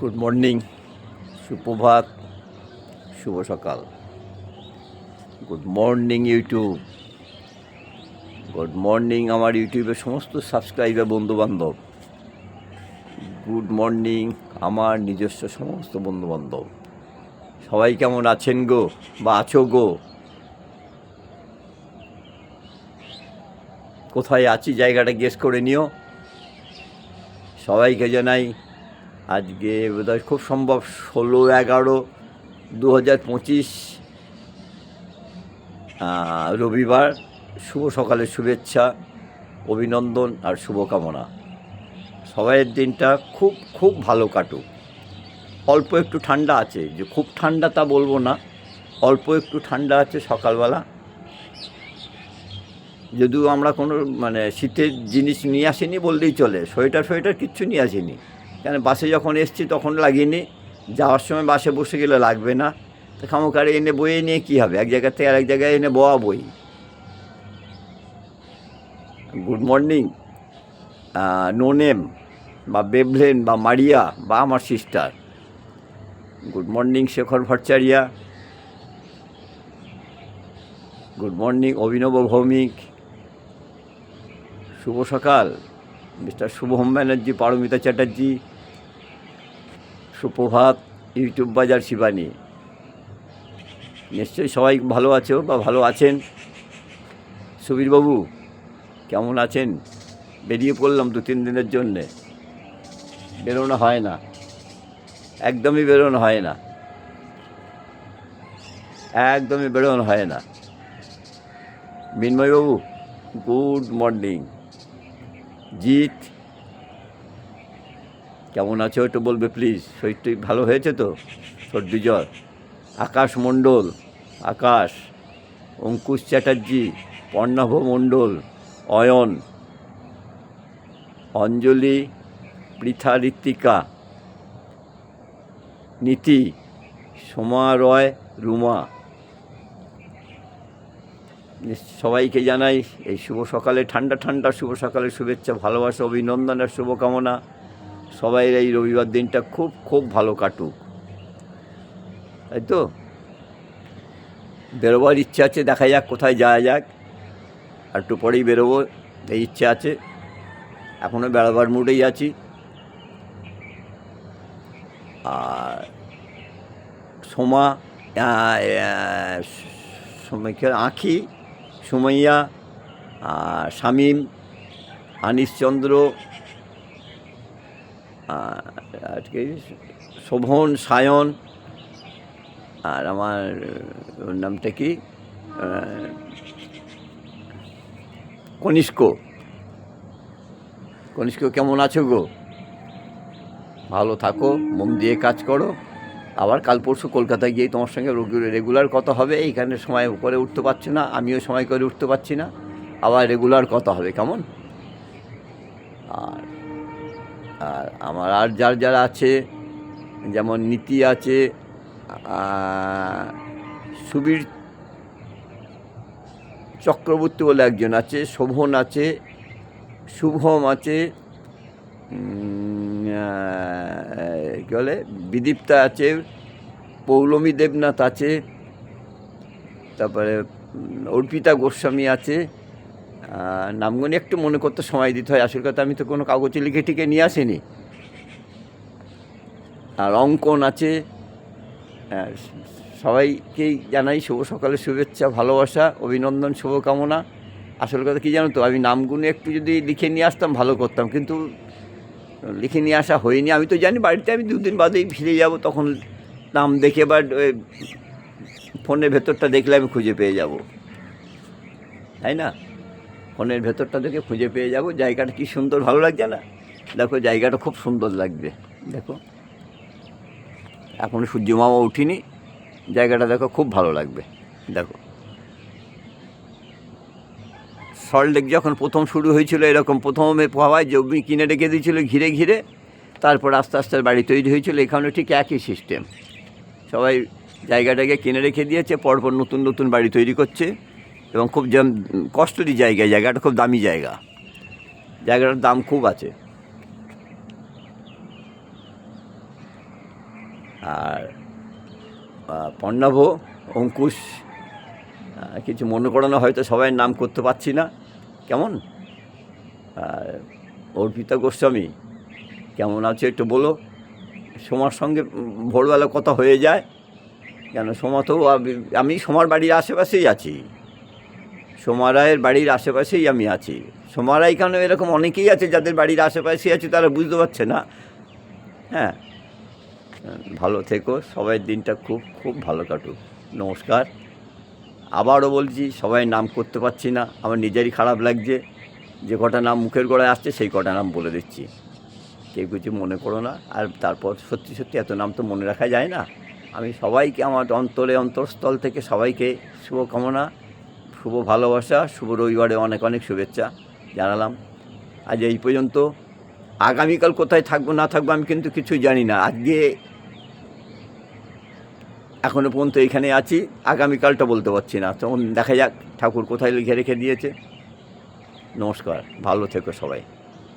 Good morning সুপ্রভাত শুভ সকাল good morning YouTube good morning আমার ইউটিউবের সমস্ত সাবস্ক্রাইবার বন্ধুবান্ধব. গুড মর্নিং আমার নিজস্ব সমস্ত বন্ধুবান্ধব। সবাই কেমন আছেন গো বা আছো গো? কোথায় আছি জায়গাটা গেস করে নিও। সবাইকে জানাই আজকে বোধহয় খুব সম্ভব ষোলো, এগারো দু হাজার পঁচিশ রবিবার। শুভ সকালের শুভেচ্ছা, অভিনন্দন আর শুভকামনা। সবাইয়ের দিনটা খুব খুব ভালো কাটুক। অল্প একটু ঠান্ডা আছে, যে খুব ঠান্ডা তা বলব না। অল্প একটু ঠান্ডা আছে সকালবেলা। যদিও আমরা কোনো মানে শীতের জিনিস নিয়ে আসিনি বললেই চলে। সোয়েটার ফোয়েটার কিচ্ছু নিয়ে আসিনি। কেন বাসে যখন এসছি তখন লাগিনি। যাওয়ার সময় বাসে বসে গেলে লাগবে না। তো খামোকারে এনে বয়ে নিয়ে কী হবে? এক জায়গা থেকে আরেক জায়গায় এনে বয়া বই। Good morning. নো নেম বা বেভলেন বা মারিয়া বা আমার sister. Good morning, Shekhar Bhattacharya good morning, Abhinav Bhowmik. শুভ সকাল। মিস্টার শুভম ব্যানার্জি, পারমিতা চ্যাটার্জি। সুপ্রভাত, ইউটিউব বাজার শিবানী। নিশ্চয়ই সবাই ভালো আছো বা ভালো আছেন? সুবীরবাবু, কেমন আছেন? বেরিয়ে পড়লাম দু তিন দিনের জন্যে। বেরোনো হয় না। একদমই বেরোনো হয় না। একদমই বেরোনো হয় না। মিন্ময়বাবু গুড মর্নিং। জিৎ কেমন আছো একটু বলবে প্লিজ শরীরটা ভালো হয়েছে তো? সর্দি জ্বর? আকাশ মণ্ডল, আকাশ, অঙ্কুশ চ্যাটার্জি, পর্ণাভ মণ্ডল, অয়ন, অঞ্জলি, পৃথা ঋত্বিকা, নীতি, সোমা রয়, রুমা। সবাইকে জানাই এই শুভ সকালে, ঠান্ডা ঠান্ডা শুভ সকালের শুভেচ্ছা, ভালোবাসা অভিনন্দন আর শুভকামনা। সবাই এই রবিবার দিনটা খুব খুব ভালো কাটুক। তাই তো? বেরোবার ইচ্ছা আছে, দেখা যাক কোথায় যাওয়া যাক। আর একটু পরেই বেরোবো, এই ইচ্ছা আছে। এখনও বেড়াবার মুডেই আছি। আর সোমা আঁখি, সুমাইয়া শামীম আনিশচন্দ্র আজকে শোভন, সায়ন, আর আমার নামটা কি? কনিষ্ক। কনিষ্ক, কেমন আছো গো? ভালো থাকো, মন দিয়ে কাজ করো। আবার কাল পরশু কলকাতায় গিয়ে তোমার সঙ্গে রেগুলার কথা হবে। এইখানে সময় করে উঠতে পারছি না, আমিও সময় করে উঠতে পারছি না। আবার রেগুলার কথা হবে, কেমন? আর আর আমার আর যার যারা আছে, যেমন নীতি আছে সুবীর চক্রবর্তী বলে একজন আছে, শোভন আছে, শুভম আছে কী বলে, বিদীপ্তা আছে, পৌলমী দেবনাথ আছে, তারপরে অর্পিতা গোস্বামী আছে নামগুনি একটু মনে করতে সময় দিতে হয়। আসল কথা আমি তো কোনো কাগজে লিখে টিকে নিয়ে আসিনি। আর অঙ্কন আছে। আহ, সবাইকেই জানাই শুভ সকালের শুভেচ্ছা ভালোবাসা অভিনন্দন শুভকামনা। আসল কথা কী জানো তো আমি নামগুলো একটু যদি লিখে নিয়ে আসতাম ভালো করতাম। কিন্তু লিখে নিয়ে আসা হয়নি। আমি তো জানি বাড়িতে আমি দুদিন বাদেই ফিরে যাব তখন নাম দেখে বা ফোনের ভেতরটা দেখলে আমি খুঁজে পেয়ে যাব। তাই না? ফোনের ভেতরটা দেখে খুঁজে পেয়ে যাব। জায়গাটা কি সুন্দর, ভালো লাগছে না? দেখো, জায়গাটা খুব সুন্দর লাগবে। দেখো। এখন সূর্য মামা উঠিনি। জায়গাটা দেখো, খুব ভালো লাগবে। দেখো। সল্টলেক যখন প্রথম শুরু হয়েছিল, এরকম প্রথমে হাওয়ায় জমি কিনে রেখে দিয়েছিল ঘিরে ঘিরে। তারপর আস্তে আস্তে বাড়ি তৈরি হয়েছিল। এখানে ঠিক একই সিস্টেম সবাই জায়গাটাকে কিনে রেখে দিয়েছে, পরপর নতুন নতুন বাড়ি তৈরি করছে। এবং খুব কস্টলি জায়গা, জায়গাটা খুব দামি জায়গা। জায়গাটার দাম খুব আছে। আর পর্ণাভ অঙ্কুশ কিছু মনে করো না, হয়তো সবাই নাম করতে পারছি না। কেমন? আর, অর্পিতা গোস্বামী, কেমন আছে একটু বলো? সোমার সঙ্গে ভোরবেলা কথা হয়ে যায়। কেন, সোমা তো আমি সোমার বাড়ির আশেপাশেই আছি। সোমা রায়ের বাড়ির আশেপাশেই আমি আছি। সোমা রায় কেন এরকম অনেকেই আছে যাদের বাড়ির আশেপাশেই আছে তারা বুঝতে পারছে না। হ্যাঁ ভালো থেকো, সবাই দিনটা খুব খুব ভালো কাটুক। নমস্কার। আবারও বলছি, সবাই নাম করতে পারছি না। আমার নিজেরই খারাপ লাগছে। যে কটা নাম মুখের গোড়ায় আসছে, সেই কটা নাম বলে দিচ্ছি। কেউ কিছু মনে করো না। আর তারপর সত্যি সত্যি এত নাম তো মনে রাখা যায় না। আমি সবাইকে, আমার অন্তরে অন্তরস্থল থেকে সবাইকে শুভকামনা। শুভ ভালোবাসা, শুভ রবিবারে অনেক অনেক শুভেচ্ছা জানালাম। আজ এই পর্যন্ত। আগামীকাল কোথায় থাকব, না থাকব আমি কিন্তু কিছুই জানি না। আজকে এখনও পর্যন্ত এখানে আছি, আগামীকালটা বলতে পারছি না। তখন দেখা যাক, ঠাকুর কোথায় লিখে রেখে দিয়েছে। নমস্কার, ভালো থেকো সবাই।